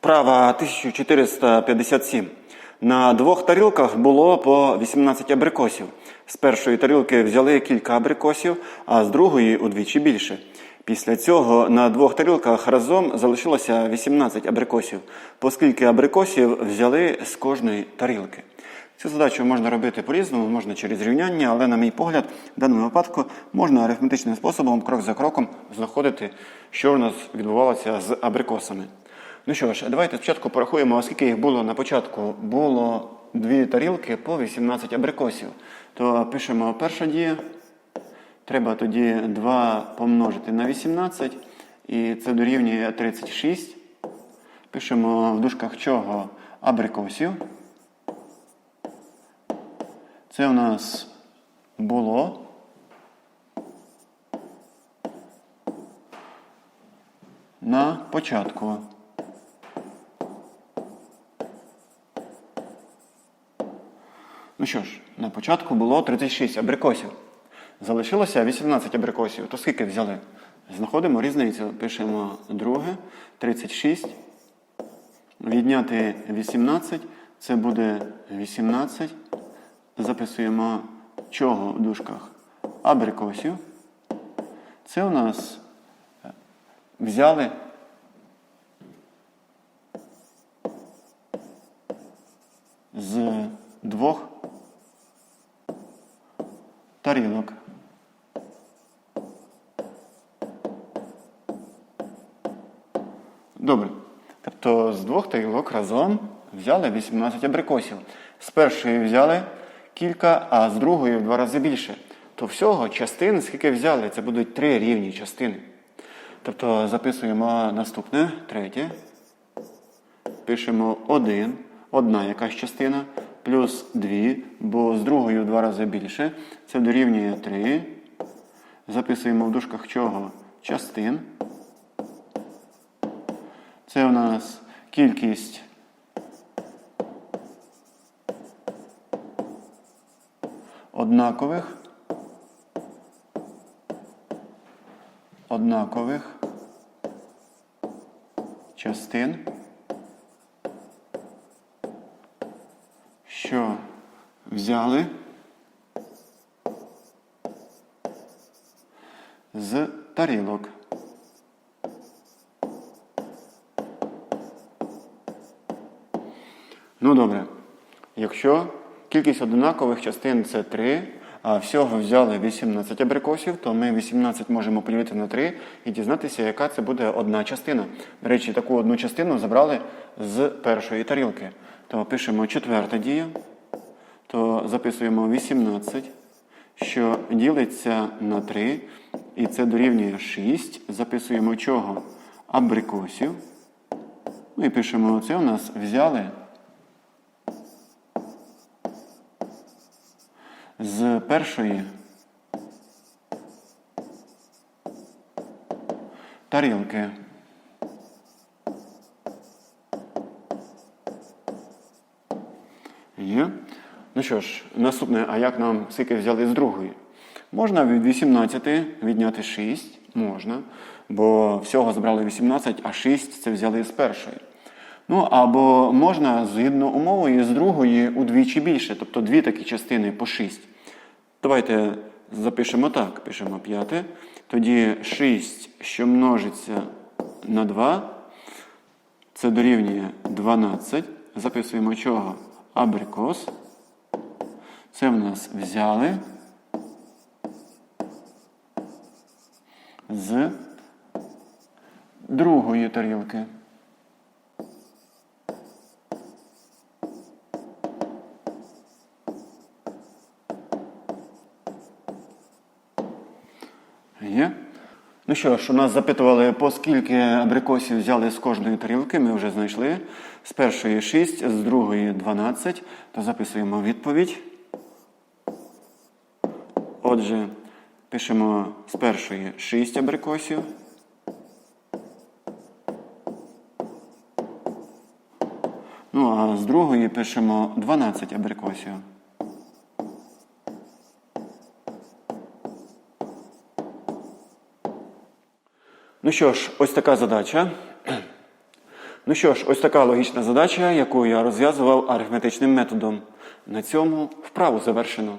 Вправа 1457. На двох тарілках було по 18 абрикосів. З першої тарілки взяли кілька абрикосів, а з другої удвічі більше. Після цього на двох тарілках разом залишилося 18 абрикосів, оскільки абрикосів взяли з кожної тарілки. Цю задачу можна робити по-різному, можна через рівняння, але, на мій погляд, в даному випадку можна арифметичним способом, крок за кроком, знаходити, що у нас відбувалося з абрикосами. Ну що ж, давайте спочатку порахуємо, оскільки їх було на початку. Було дві тарілки по 18 абрикосів. То пишемо перша дія. Треба тоді 2 помножити на 18, і це дорівнює 36. Пишемо в дужках чого абрикосів. Це у нас було. На початку. Що ж, на початку було 36 абрикосів. Залишилося 18 абрикосів. То скільки взяли? Знаходимо різницю. Пишемо друге, 36. Відняти 18. Це буде 18. Записуємо чого в дужках? Абрикосів. Це у нас взяли з двох тарілок. Добре. Тобто з двох тарілок разом взяли 18 абрикосів. З першої взяли кілька, а з другої в два рази більше. То всього частин, скільки взяли, це будуть три рівні частини. Тобто записуємо наступне, третє. Пишемо один, одна якась частина, плюс дві, бо з другою в два рази більше. Це дорівнює 3. Записуємо в дужках чого? Частин. Це у нас кількість однакових. Однакових частин, що взяли з тарілок. Ну добре. Якщо кількість однакових частин це 3, а всього взяли 18 абрикосів, то ми 18 можемо поділити на 3 і дізнатися, яка це буде одна частина. До речі, таку одну частину забрали з першої тарілки. То пишемо четверта дія, то записуємо 18, що ділиться на 3, і це дорівнює 6. Записуємо чого? Абрикосів. Ну і пишемо, це у нас взяли. з першої тарілки. Є. Ну що ж, наступне, а як нам скільки взяли з другої? Можна від 18 відняти 6, можна, бо всього забрали 18, а 6 це взяли з першої. Ну, або можна згідно умовою з другої удвічі більше, тобто дві такі частини по 6. Давайте запишемо так, пишемо 5. Тоді 6, що множиться на 2, це дорівнює 12. Записуємо чого? Абрикос. Це в нас взяли з другої тарілки. Є? Ну що ж, у нас запитували, по скільки абрикосів взяли з кожної тарілки, ми вже знайшли. З першої 6, з другої 12. То записуємо відповідь. Отже, пишемо з першої 6 абрикосів. Ну, а з другої пишемо 12 абрикосів. Ну що ж, ось така задача. Ну що ж, ось така логічна задача, яку я розв'язував арифметичним методом. На цьому вправу завершено.